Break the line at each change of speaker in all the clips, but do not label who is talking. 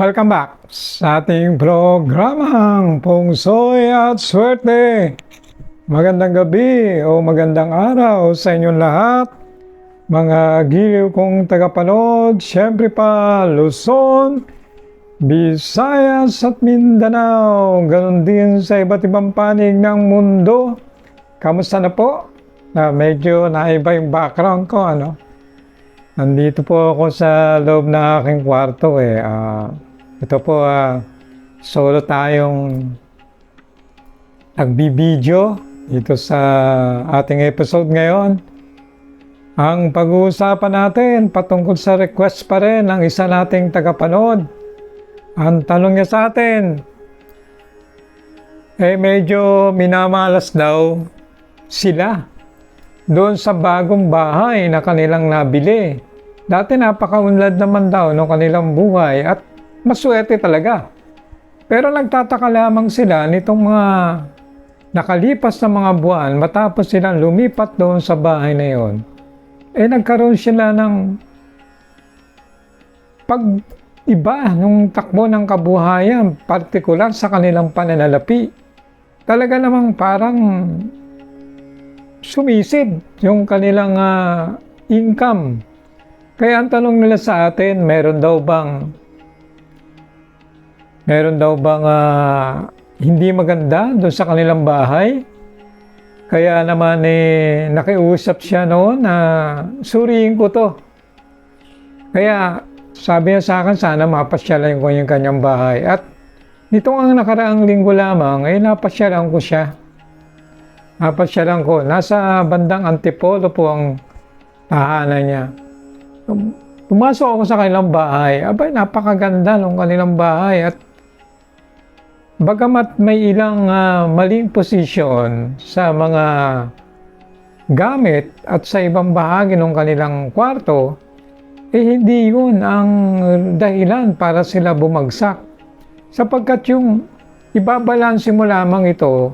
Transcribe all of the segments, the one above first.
Welcome back sa ating programang Pungsoy at Swerte. Magandang gabi o magandang araw sa inyong lahat. Mga giliw kong tagapanood, syempre pa Luzon, Visayas at Mindanao. Ganon din sa iba't ibang panig ng mundo. Kamusta na po? Na medyo naiba yung background ko, ano? Nandito po ako sa loob ng aking kwarto eh. Ah, ito po, ah, solo tayong nagbibideo dito sa ating episode ngayon. Ang pag-uusapan natin patungkol sa request pa rin ng isa nating tagapanood. Ang tanong niya sa atin, eh medyo minamalas daw sila doon sa bagong bahay na kanilang nabili. Dati napakaunlad naman daw ng kanilang buhay at maswerte talaga. Pero nagtataka lamang sila nitong mga nakalipas na mga buwan matapos silang lumipat doon sa bahay na yon. Eh nagkaroon sila ng pag iba nung takbo ng kabuhayan, partikular sa kanilang pananalapi. Talaga namang parang sumisid yung kanilang ah, income. Kaya ang tanong nila sa atin, meron daw bang meron daw bang ah, hindi maganda doon sa kanilang bahay? Kaya naman eh, nakiusap siya noon na suriin ko to. Kaya sabi niya sa akin, sana mapasyalan ko yung kanyang bahay. At nitong ang nakaraang linggo lamang, eh napasyalan ko siya. Napasyalan ko. Nasa bandang Antipolo po ang tahanan niya. Pum- Pumasok ako sa kanilang bahay. Abay, napakaganda ng kanilang bahay. At bagamat may ilang ah, maling posisyon sa mga gamit at sa ibang bahagi ng kanilang kwarto, eh hindi yun ang dahilan para sila bumagsak. Sapagkat yung ibabalanse mo lamang ito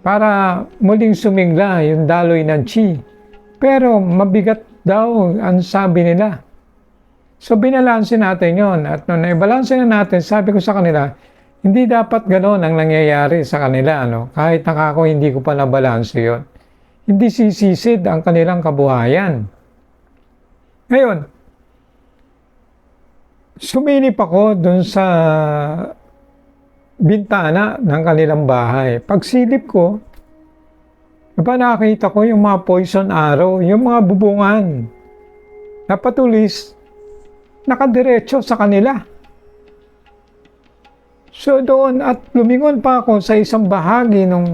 para muling sumigla yung daloy ng chi. Pero mabigat daw ang sabi nila. So binalanse natin yon at nung naibalanse na natin, sabi ko sa kanila, hindi dapat gano'n ang nangyayari sa kanila. Ano? Kahit nakako hindi ko pa nabalanse yon. Hindi sisisid ang kanilang kabuhayan. Ngayon, sumilip ako dun sa bintana ng kanilang bahay. Pagsilip ko, Diba nakita ko yung mga poison arrow, yung mga bubungan na patulis nakadiretso sa kanila. So doon at lumingon pa ako sa isang bahagi ng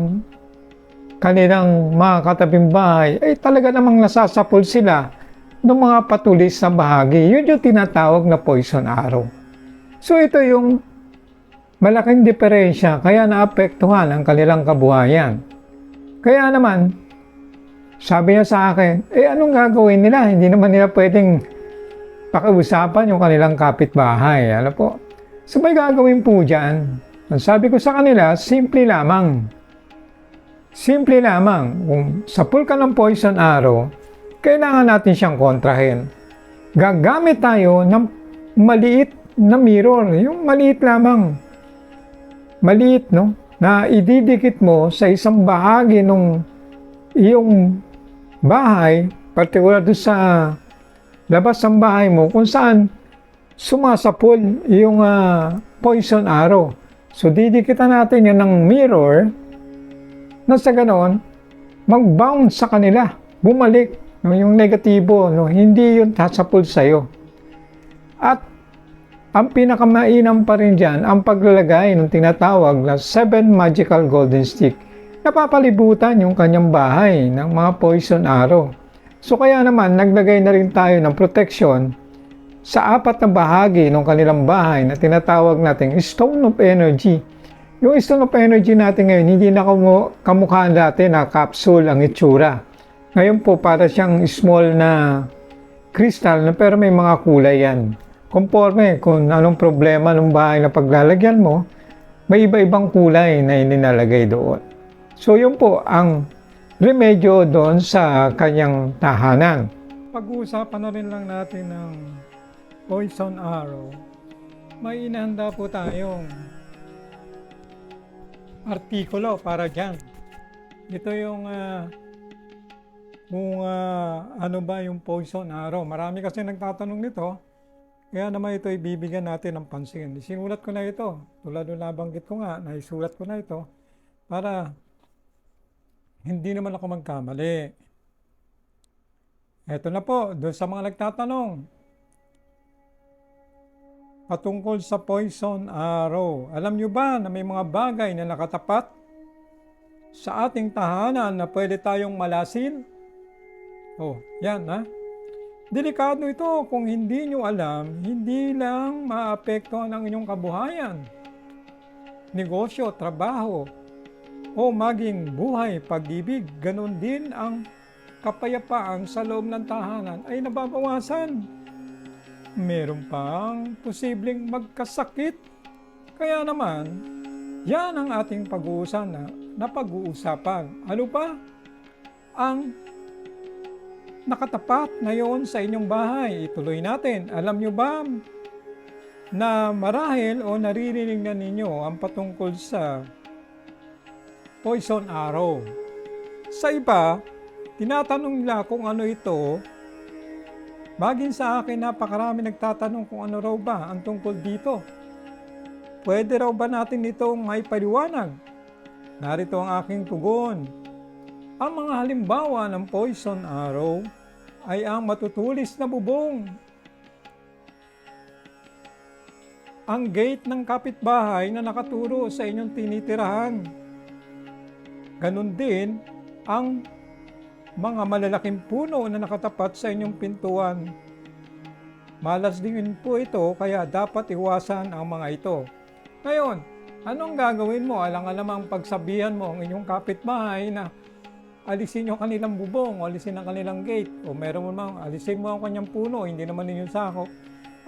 kanilang mga katabing bahay, ay talaga namang nasasapol sila ng mga patulis na bahagi. Yun yung tinatawag na poison arrow. So ito yung malaking diferensya kaya naapektuhan ang kanilang kabuhayan. Kaya naman, sabi niya sa akin, eh anong gagawin nila? Hindi naman nila pwedeng pakiusapan yung kanilang kapitbahay. Ano po? So may gagawin po dyan. Ang sabi ko sa kanila, simple lamang. Simple lamang. Kung sapul ka ng poison arrow, kailangan natin siyang kontrahin. Gagamit tayo ng maliit na mirror. Yung maliit lamang. Maliit, no? na ididikit mo sa isang bahagi ng iyong bahay, partikular doon sa labas ng bahay mo, kung saan sumasapol yung uh, poison arrow. So, didikitan natin yun ng mirror na sa ganon, mag-bounce sa kanila, bumalik no, yung negatibo, no, hindi yun sasapol sa'yo. At ang pinakamainam pa rin dyan, ang paglalagay ng tinatawag na 7 magical golden stick. Napapalibutan yung kanyang bahay ng mga poison arrow. So kaya naman, naglagay na rin tayo ng protection sa apat na bahagi ng kanilang bahay na tinatawag nating Stone of Energy. Yung Stone of Energy natin ngayon, hindi na kamukha dati na capsule ang itsura. Ngayon po, para siyang small na crystal na pero may mga kulay yan conforme kung anong problema ng bahay na paglalagyan mo, may iba-ibang kulay na ininalagay doon. So yun po ang remedyo doon sa kanyang tahanan. Pag-uusapan na rin lang natin ng poison arrow. may inahanda po tayong artikulo para dyan. Ito yung ah, kung ah, ano ba yung poison arrow. Marami kasi nagtatanong nito. Kaya naman ito ibibigyan natin ng pansin. Sinulat ko na ito. Tulad ng nabanggit ko nga, naisulat ko na ito para hindi naman ako magkamali. Ito na po, doon sa mga nagtatanong. Patungkol sa poison arrow. Alam nyo ba na may mga bagay na nakatapat sa ating tahanan na pwede tayong malasin? Oh, yan ha. Delikado ito kung hindi nyo alam, hindi lang maapektuhan ang inyong kabuhayan, negosyo, trabaho, o maging buhay, pag-ibig, ganun din ang kapayapaan sa loob ng tahanan ay nababawasan. Meron pang posibleng magkasakit. Kaya naman, yan ang ating pag-uusan na, na pag-uusapan. Ano pa? Ang nakatapat ngayon sa inyong bahay. Ituloy natin. Alam nyo ba na marahil o naririnig na ninyo ang patungkol sa poison arrow? Sa iba, tinatanong nila kung ano ito. Bagin sa akin, napakarami nagtatanong kung ano raw ba ang tungkol dito. Pwede raw ba natin itong may paliwanag? Narito ang aking tugon. Ang mga halimbawa ng poison arrow ay ang matutulis na bubong, ang gate ng kapitbahay na nakaturo sa inyong tinitirahan. Ganon din ang mga malalaking puno na nakatapat sa inyong pintuan. Malas din po ito kaya dapat iwasan ang mga ito. Ngayon, anong gagawin mo? Alang-alamang pagsabihan mo ang inyong kapitbahay na alisin yung kanilang bubong alisin ang kanilang gate o meron mo mang alisin mo ang kanyang puno, hindi naman ninyong sakop.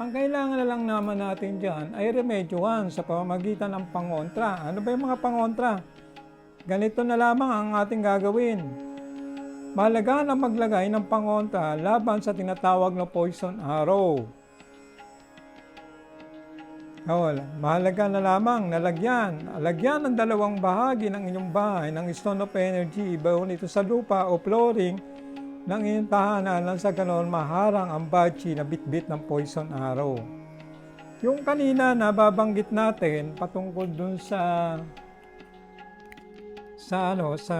Ang kailangan na lang naman natin dyan ay remedyohan sa pamamagitan ng pangontra. Ano ba yung mga pangontra? Ganito na lamang ang ating gagawin. Mahalaga na maglagay ng pangontra laban sa tinatawag na poison arrow. Oh, mahalaga na lamang na lagyan. Lagyan ng dalawang bahagi ng inyong bahay ng stone of energy, ibaon ito sa lupa o flooring ng inyong tahanan nang sa ganon maharang ang bachi na bitbit ng poison arrow. Yung kanina nababanggit natin patungkol dun sa sa ano sa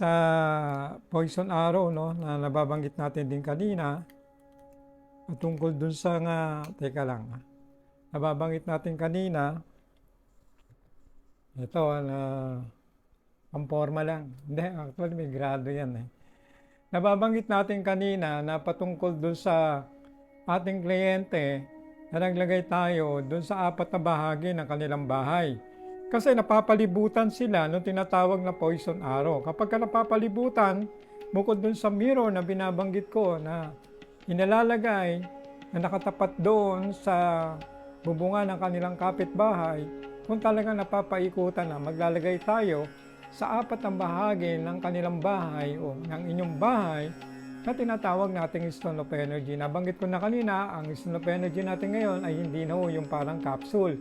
sa poison arrow no na nababanggit natin din kanina tungkol dun sa nga, teka lang, nababanggit natin kanina, ito, na pamporma lang. Hindi, actually may grado yan eh. Nababanggit natin kanina na patungkol dun sa ating kliyente na naglagay tayo dun sa apat na bahagi ng kanilang bahay. Kasi napapalibutan sila nung tinatawag na poison arrow. Kapag ka napapalibutan, bukod dun sa mirror na binabanggit ko na inalalagay na nakatapat doon sa bubungan ng kanilang kapitbahay, kung talagang napapaikutan na maglalagay tayo sa apat ng bahagi ng kanilang bahay o ng inyong bahay na tinatawag nating stone of energy. Nabanggit ko na kanina, ang stone of energy natin ngayon ay hindi na yung parang capsule.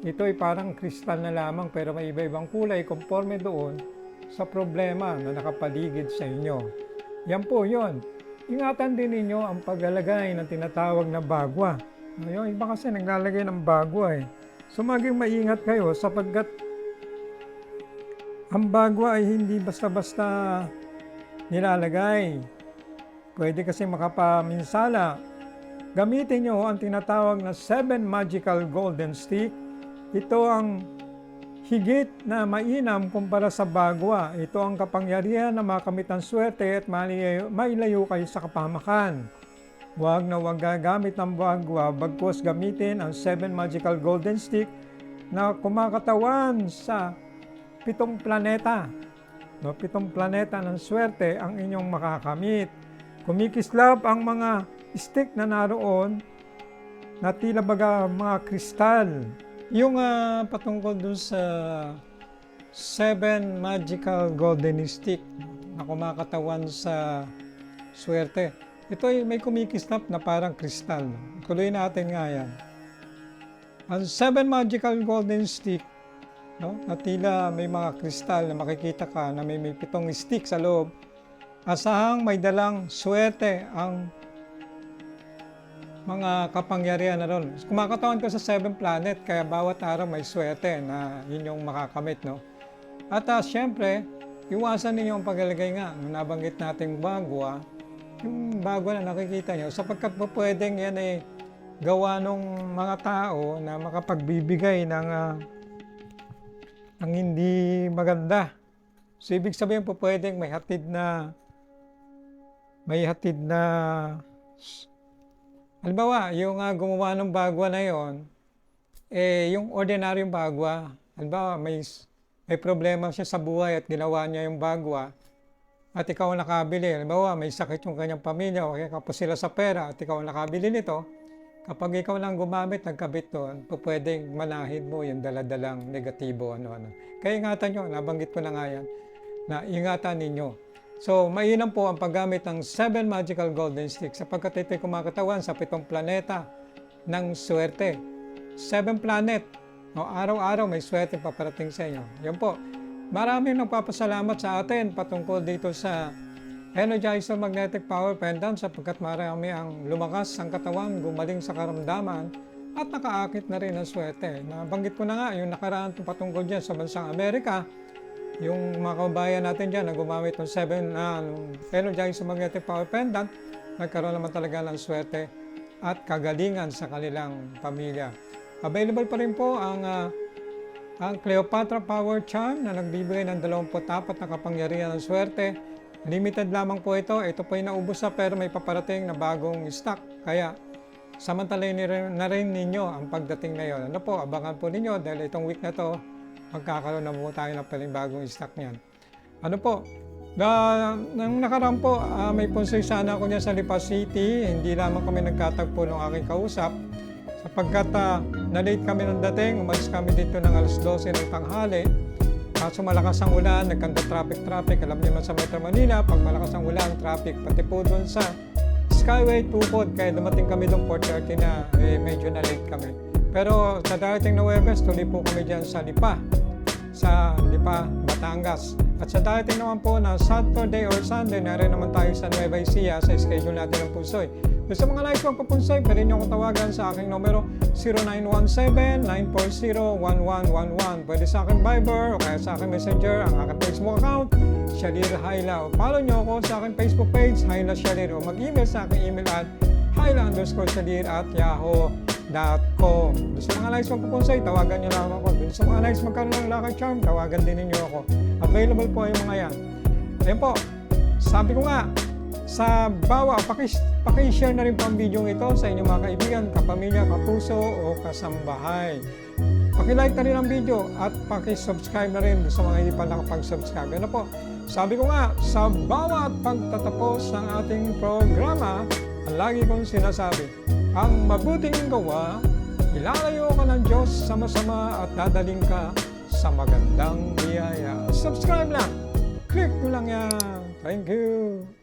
Ito ay parang kristal na lamang pero may iba-ibang kulay conforme doon sa problema na nakapaligid sa inyo. Yan po yon. Ingatan din ninyo ang paglalagay ng tinatawag na bagwa. Ngayon, iba kasi naglalagay ng bagwa eh. So maging maingat kayo sapagkat ang bagwa ay hindi basta-basta nilalagay. Pwede kasi makapaminsala. Gamitin nyo ang tinatawag na 7 Magical Golden Stick. Ito ang higit na mainam kumpara sa bagwa. Ito ang kapangyarihan na makamit ang swerte at mailayo, mailayo kayo sa kapamakan. Huwag na huwag gagamit ng bagwa, bagkos gamitin ang 7 Magical Golden Stick na kumakatawan sa pitong planeta. No, pitong planeta ng swerte ang inyong makakamit. Kumikislap ang mga stick na naroon na tila baga mga kristal. Yung ah, patungkol dun sa seven magical golden stick na kumakatawan sa swerte. Ito ay may kumikislap na parang kristal. Tuloy natin nga yan. Ang seven magical golden stick, no? na tila may mga kristal na makikita ka na may, may pitong stick sa loob. Asahang may dalang swerte ang mga kapangyarihan na ron. Kumakatawan ko sa seven planet, kaya bawat araw may swerte na yun yung makakamit. No? At uh, syempre, iwasan ninyo ang paglalagay nga, nung nabanggit nating bagwa, yung bago na nakikita nyo, sapagkat po pwedeng yan ay gawa ng mga tao na makapagbibigay ng, ah, ng hindi maganda. So, ibig sabihin po pwedeng may hatid na may hatid na halimbawa, yung ah, gumawa ng bagwa na yon eh, yung ordinaryong bagwa, halimbawa, may, may problema siya sa buhay at ginawa niya yung bagwa, at ikaw ang nakabili. Halimbawa, may sakit yung kanyang pamilya o kaya kapos sila sa pera at ikaw ang nakabili nito, kapag ikaw lang gumamit, nagkabit doon, po pwedeng manahin mo yung daladalang negatibo. Ano, ano. Kaya ingatan nyo, nabanggit ko na nga yan, na ingatan ninyo. So, mainam po ang paggamit ng 7 magical golden sticks sapagkat ito'y kumakatawan sa pitong planeta ng swerte. 7 planet. No, araw-araw may swerte paparating sa inyo. Yan po. Maraming nagpapasalamat sa atin patungkol dito sa Energizer Magnetic Power Pendant sapagkat marami ang lumakas ang katawan, gumaling sa karamdaman at nakaakit na rin ang swerte. Nabanggit ko na nga yung nakaraan patungkol dyan sa bansang Amerika, yung mga kababayan natin dyan na gumamit ng 7 uh, Energizer Magnetic Power Pendant, nagkaroon naman talaga ng swerte at kagalingan sa kanilang pamilya. Available pa rin po ang ah, ang Cleopatra Power Charm na nagbibigay ng 24 na kapangyarihan ng swerte. Limited lamang po ito. Ito po ay naubos na pero may paparating na bagong stock. Kaya samantalayin na rin ninyo ang pagdating na yon. Ano po, abangan po ninyo dahil itong week na to, magkakaroon na po tayo ng paling bagong stock niyan. Ano po, na, nang nakaraan po, ah, may sponsor sana ako niya sa Lipa City. Hindi lamang kami nagkatagpo ng aking kausap sapagkat uh, na-late kami ng dating, umalis kami dito ng alas 12 ng tanghali. Kaso malakas ang ulan, nagkanta traffic-traffic. Alam niyo man sa Metro Manila, pag malakas ang ulan, traffic. Pati po doon sa Skyway Tukod, kaya dumating kami doon 4.30 na, eh, medyo na-late kami. Pero sa darating na Webes, tuloy po kami dyan sa Lipa, sa Lipa, Batangas. At sa darating naman po na Saturday or Sunday, narin naman tayo sa Nueva Ecija sa schedule natin ng Pusoy. Kung sa mga nais magpapunsay, pwede niyo akong tawagan sa aking numero 0917-940-1111. Pwede sa aking Viber o kaya sa aking Messenger, ang aking Facebook account, Shalir Haila. O follow niyo ako sa aking Facebook page, Haila Shalir. O mag-email sa aking email at haila underscore shalir at yahoo.com. Sa mga nais magpapunsay, tawagan niyo lang ako. Doon sa mga nais magkaroon ng Lucky Charm, tawagan din ninyo ako. Available po yung mga yan. Ayun po, sabi ko nga, sa bawa, pakis, pakishare na rin po ang video ito sa inyong mga kaibigan, kapamilya, kapuso o kasambahay. Pakilike na rin ang video at pakisubscribe na rin sa mga hindi pa nakapag-subscribe. Ano po? Sabi ko nga, sa bawat pagtatapos ng ating programa, ang lagi kong sinasabi, ang mabuting gawa, ilalayo ka ng Diyos sa masama at dadaling ka sa magandang biyaya. Subscribe lang! Click mo lang yan! Thank you!